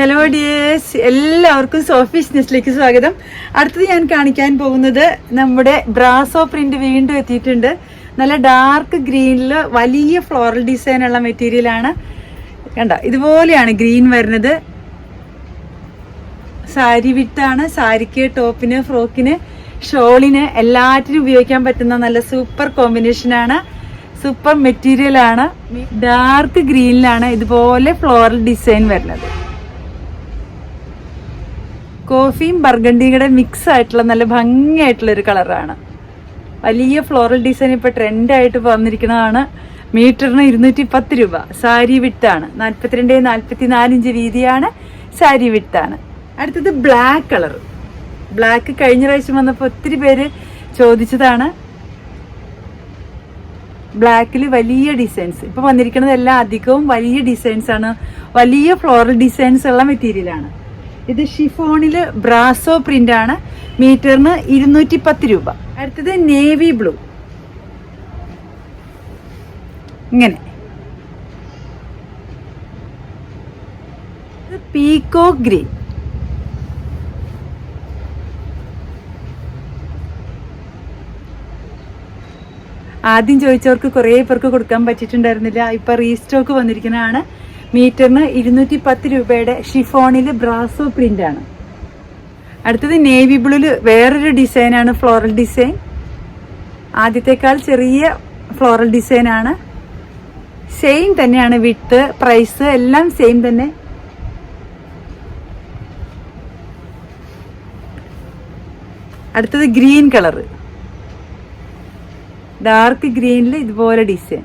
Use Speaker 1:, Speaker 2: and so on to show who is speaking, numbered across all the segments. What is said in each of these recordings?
Speaker 1: Hello dears എല്ലാവർക്കും Sophie's ന്യൂസിലേക്ക് സ്വാഗതം. അടുത്തത് ഞാൻ കാണിക്കാൻ പോകുന്നത് നമ്മുടെ ബ്രാസോ പ്രിന്റ് വീണ്ടും എത്തിയിട്ടുണ്ട്. നല്ല ഡാർക്ക് ഗ്രീനിൽ വലിയ ഫ്ലോറൽ ഡിസൈൻ ഉള്ള മെറ്റീരിയലാണ് കണ്ട? ഇതുപോലെയാണ് ഗ്രീൻ വരുന്നത്. സാരി വിട്ടാണ് സാരിക്ക് ടോപ്പിന് ഫ്രോക്കിന് ഷോളിന് എല്ലാറ്റിനും ഉപയോഗിക്കാൻ പറ്റുന്ന നല്ല സൂപ്പർ കോമ്പിനേഷനാണ് സൂപ്പർ മെറ്റീരിയലാണ് ഡാർക്ക് ഗ്രീനിലാണ് ഇതുപോലെ ഫ്ലോറൽ ഡിസൈൻ വരുന്നത്. കോഫിയും ബർഗണ്ടിയും കൂടെ മിക്സ് ആയിട്ടുള്ള നല്ല ഭംഗിയായിട്ടുള്ള ഒരു കളറാണ് വലിയ ഫ്ലോറൽ ഡിസൈൻ ഇപ്പോൾ ട്രെൻഡായിട്ട് വന്നിരിക്കുന്നതാണ്. മീറ്ററിന് ഇരുന്നൂറ്റി പത്ത് രൂപ. സാരി വിട്ടാണ് നാൽപ്പത്തിരണ്ട് നാൽപ്പത്തി നാലിഞ്ച് വീതിയാണ് സാരി വിട്ടാണ് അടുത്തത് ബ്ലാക്ക് കളർ ബ്ലാക്ക് കഴിഞ്ഞ പ്രാവശ്യം വന്നപ്പോൾ ഒത്തിരി പേര് ചോദിച്ചതാണ്. ബ്ലാക്കിൽ വലിയ ഡിസൈൻസ് ഇപ്പൊ വന്നിരിക്കുന്നതെല്ലാം അധികവും വലിയ ഡിസൈൻസ് ആണ്. വലിയ ഫ്ലോറൽ ഡിസൈൻസ് ഉള്ള മെറ്റീരിയലാണ് ഇത് ഷിഫോണിൽ ബ്രാസോ പ്രിന്റ് ആണ് മീറ്ററിന് ഇരുന്നൂറ്റി പത്ത് രൂപ. അടുത്തത് നേവി ബ്ലൂ. ഇങ്ങനെ. Peacock green. ആദ്യം ചോദിച്ചവർക്ക് കുറേ പേർക്ക് കൊടുക്കാൻ പറ്റിയിട്ടുണ്ടായിരുന്നില്ല. ഇപ്പൊ റീസ്റ്റോക്ക് വന്നിരിക്കുന്നതാണ്. മീറ്ററിന് ഇരുന്നൂറ്റി പത്ത് രൂപയുടെ ഷിഫോണിൽ ബ്രാസോ പ്രിന്റ് ആണ് അടുത്തത് നേവി ബ്ലൂൽ വേറൊരു ഡിസൈനാണ് ഫ്ലോറൽ ഡിസൈൻ. ആദ്യത്തെക്കാൾ ചെറിയ ഫ്ലോറൽ ഡിസൈൻ ആണ് സെയിം തന്നെയാണ് വിത്ത് പ്രൈസ് എല്ലാം സെയിം തന്നെ. അടുത്തത് ഗ്രീൻ കളർ ഡാർക്ക് ഗ്രീനിൽ ഇതുപോലെ ഡിസൈൻ.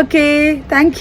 Speaker 1: Okay thank